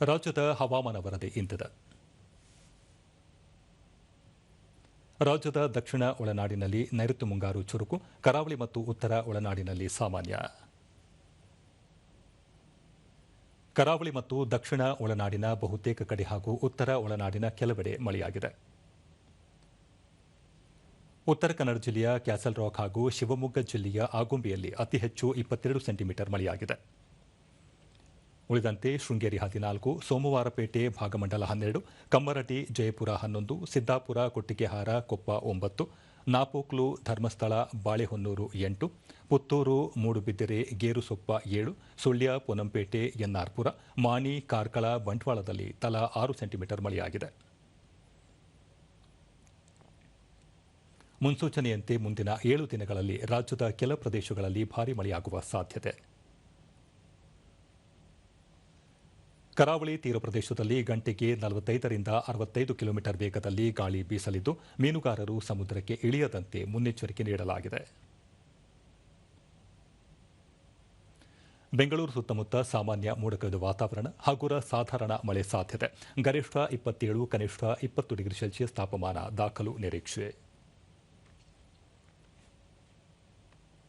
ರಾಜ್ಯದ ಹವಾಮಾನ ವರದಿ ಇಂತಿದೆ ರಾಜ್ಯದ ದಕ್ಷಿಣ ಒಳನಾಡಿನಲ್ಲಿ ನೈಋತ್ಯ ಮುಂಗಾರು ಚುರುಕು, ಕರಾವಳಿ ಮತ್ತು ಉತ್ತರ ಒಳನಾಡಿನಲ್ಲಿ ಸಾಮಾನ್ಯ. ಕರಾವಳಿ ಮತ್ತು ದಕ್ಷಿಣ ಒಳನಾಡಿನ ಬಹುತೇಕ ಕಡೆ ಹಾಗೂ ಉತ್ತರ ಒಳನಾಡಿನ ಕೆಲವೆಡೆ ಮಳೆಯಾಗಿದೆ. ಉತ್ತರ ಕನ್ನಡ ಜಿಲ್ಲೆಯ ಕ್ಯಾಸಲ್ ರಾಕ್ ಹಾಗೂ ಶಿವಮೊಗ್ಗ ಜಿಲ್ಲೆಯ ಆಗುಂಬೆಯಲ್ಲಿ ಅತಿ ಹೆಚ್ಚು ಇಪ್ಪತ್ತೆರಡು ಸೆಂಟಿಮೀಟರ್ ಮಳೆಯಾಗಿದೆ. ಉಳಿದಂತೆ ಶೃಂಗೇರಿ ಹದಿನಾಲ್ಕು ಸೋಮವಾರಪೇಟೆ ಭಾಗಮಂಡಲ ಹನ್ನೆರಡು, ಕಮ್ಮರಟಿ, ಜಯಪುರ ಹನ್ನೊಂದು, ಸಿದ್ದಾಪುರ, ಕೊಟ್ಟಿಗೆಹಾರ, ಕೊಪ್ಪ ಒಂಬತ್ತು, ನಾಪೋಕ್ಲು, ಧರ್ಮಸ್ಥಳ, ಬಾಳೆಹೊನ್ನೂರು ಎಂಟು, ಪುತ್ತೂರು, ಮೂಡುಬಿದಿರೆ, ಗೇರುಸೊಪ್ಪ ಏಳು, ಸುಳ್ಯ ಪೊನ್ನಂಪೇಟೆ ಎನ್ಆರ್ಪುರ, ಮಾಣಿ, ಕಾರ್ಕಳ, ಬಂಟ್ವಾಳದಲ್ಲಿ ತಲಾ ಆರು ಸೆಂಟಿಮೀಟರ್ ಮಳೆಯಾಗಿದೆ. ಮುನ್ಸೂಚನೆಯಂತೆ ಮುಂದಿನ ಏಳು ದಿನಗಳಲ್ಲಿ ರಾಜ್ಯದ ಕೆಲ ಪ್ರದೇಶಗಳಲ್ಲಿ ಭಾರೀ ಮಳೆಯಾಗುವ ಸಾಧ್ಯತೆ. ಕರಾವಳಿ ತೀರ ಪ್ರದೇಶದಲ್ಲಿ ಗಂಟೆಗೆ ನಲವತ್ತೈದರಿಂದ ಅರವತ್ತೈದು ಕಿಲೋಮೀಟರ್ ವೇಗದಲ್ಲಿ ಗಾಳಿ ಬೀಸಲಿದ್ದು, ಮೀನುಗಾರರು ಸಮುದ್ರಕ್ಕೆ ಇಳಿಯದಂತೆ ಮುನ್ನೆಚ್ಚರಿಕೆ ನೀಡಲಾಗಿದೆ. ಬೆಂಗಳೂರು ಸುತ್ತಮುತ್ತ ಸಾಮಾನ್ಯ ಮೋಡಕವಿದ ವಾತಾವರಣ ಹಗುರ ಸಾಧಾರಣ ಮಳೆ ಸಾಧ್ಯತೆ. ಗರಿಷ್ಠ ಇಪ್ಪತ್ತೇಳು, ಕನಿಷ್ಠ ಇಪ್ಪತ್ತು ಡಿಗ್ರಿ ಸೆಲ್ಸಿಯಸ್ ತಾಪಮಾನ ದಾಖಲು ನಿರೀಕ್ಷೆ.